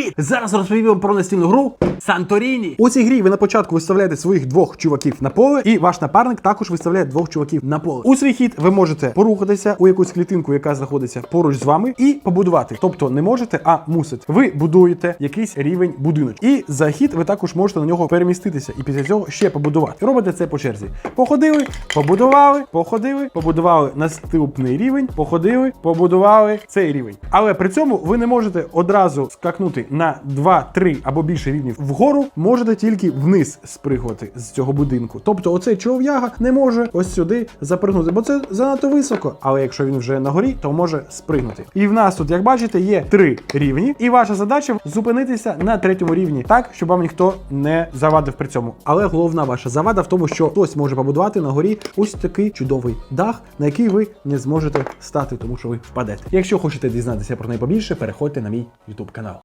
Привіт! Зараз розповім вам про настільну гру Санторіні. У цій грі ви на початку виставляєте своїх двох чуваків на поле, і ваш напарник також виставляє двох чуваків на поле. У свій хід ви можете порухатися у якусь клітинку, яка знаходиться поруч з вами, і побудувати. Тобто не можете, а мусите. Ви будуєте якийсь рівень будинок. І за хід ви також можете на нього переміститися і після цього ще побудувати. Робите це по черзі. Походили, побудували, походили, побудували наступний рівень, походили, побудували цей рівень. Але при цьому ви не можете одразу скакнути на 2, 3 або більше рівнів вгору, можете тільки вниз спригувати з цього будинку. Тобто, оцей чов'яга не може ось сюди запригнути, бо це занадто високо. Але якщо він вже на горі, то може спригнути. І в нас тут, як бачите, є три рівні, і ваша задача зупинитися на третьому рівні так, щоб вам ніхто не завадив при цьому. Але головна ваша завада в тому, що хтось може побудувати на горі ось такий чудовий дах, на який ви не зможете стати, тому що ви впадете. Якщо хочете дізнатися про неї побільше, переходьте на мій YouTube канал.